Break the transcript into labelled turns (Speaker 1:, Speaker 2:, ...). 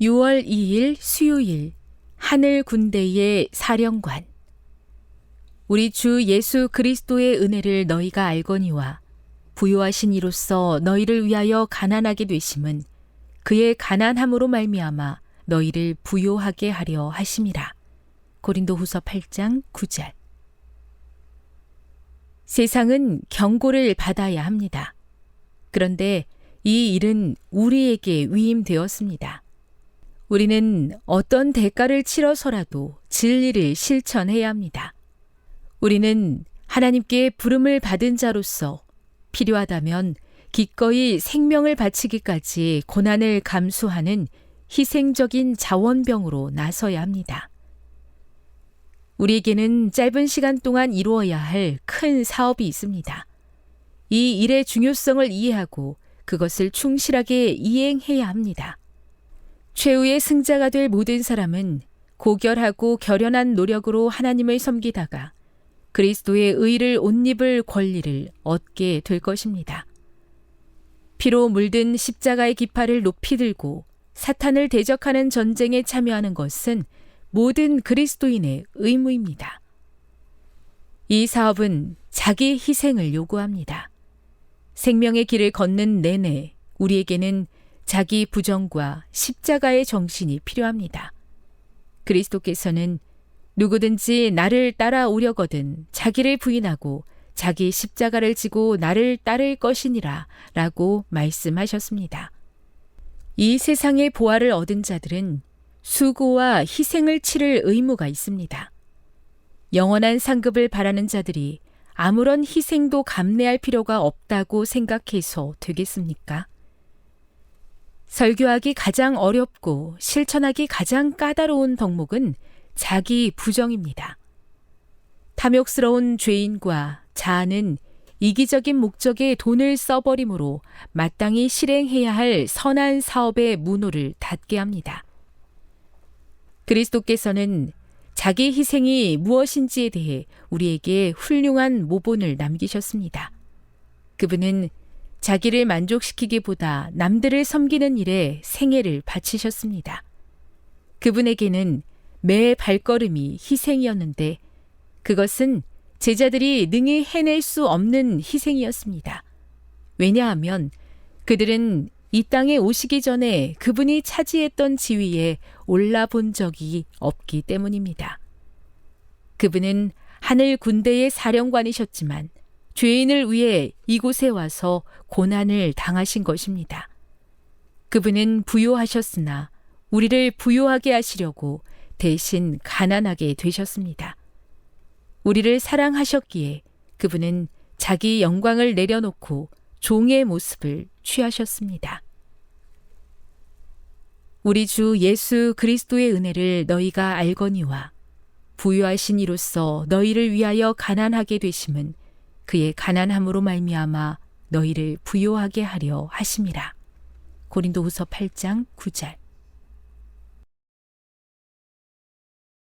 Speaker 1: 6월 2일 수요일 하늘 군대의 사령관 우리 주 예수 그리스도의 은혜를 너희가 알거니와 부요하신 이로써 너희를 위하여 가난하게 되심은 그의 가난함으로 말미암아 너희를 부요하게 하려 하심이라. 고린도후서 8장 9절. 세상은 경고를 받아야 합니다. 그런데 이 일은 우리에게 위임되었습니다. 우리는 어떤 대가를 치러서라도 진리를 실천해야 합니다. 우리는 하나님께 부름을 받은 자로서 필요하다면 기꺼이 생명을 바치기까지 고난을 감수하는 희생적인 자원병으로 나서야 합니다. 우리에게는 짧은 시간 동안 이루어야 할 큰 사업이 있습니다. 이 일의 중요성을 이해하고 그것을 충실하게 이행해야 합니다. 최후의 승자가 될 모든 사람은 고결하고 결연한 노력으로 하나님을 섬기다가 그리스도의 의를 옷 입을 권리를 얻게 될 것입니다. 피로 물든 십자가의 깃발을 높이 들고 사탄을 대적하는 전쟁에 참여하는 것은 모든 그리스도인의 의무입니다. 이 사업은 자기 희생을 요구합니다. 생명의 길을 걷는 내내 우리에게는 자기 부정과 십자가의 정신이 필요합니다. 그리스도께서는 누구든지 나를 따라오려거든 자기를 부인하고 자기 십자가를 지고 나를 따를 것이니라 라고 말씀하셨습니다. 이 세상의 보화를 얻은 자들은 수고와 희생을 치를 의무가 있습니다. 영원한 상급을 바라는 자들이 아무런 희생도 감내할 필요가 없다고 생각해서 되겠습니까? 설교하기 가장 어렵고 실천하기 가장 까다로운 덕목은 자기 부정입니다. 탐욕스러운 죄인과 자아는 이기적인 목적에 돈을 써버림으로 마땅히 실행해야 할 선한 사업의 문호를 닫게 합니다. 그리스도께서는 자기 희생이 무엇인지에 대해 우리에게 훌륭한 모본을 남기셨습니다. 그분은 자기를 만족시키기보다 남들을 섬기는 일에 생애를 바치셨습니다. 그분에게는 매 발걸음이 희생이었는데 그것은 제자들이 능히 해낼 수 없는 희생이었습니다. 왜냐하면 그들은 이 땅에 오시기 전에 그분이 차지했던 지위에 올라본 적이 없기 때문입니다. 그분은 하늘 군대의 사령관이셨지만 죄인을 위해 이곳에 와서 고난을 당하신 것입니다. 그분은 부요하셨으나 우리를 부요하게 하시려고 대신 가난하게 되셨습니다. 우리를 사랑하셨기에 그분은 자기 영광을 내려놓고 종의 모습을 취하셨습니다. 우리 주 예수 그리스도의 은혜를 너희가 알거니와 부유하신 이로써 너희를 위하여 가난하게 되심은 그의 가난함으로 말미암아 너희를 부요하게 하려 하심이라. 고린도후서 8장 9절.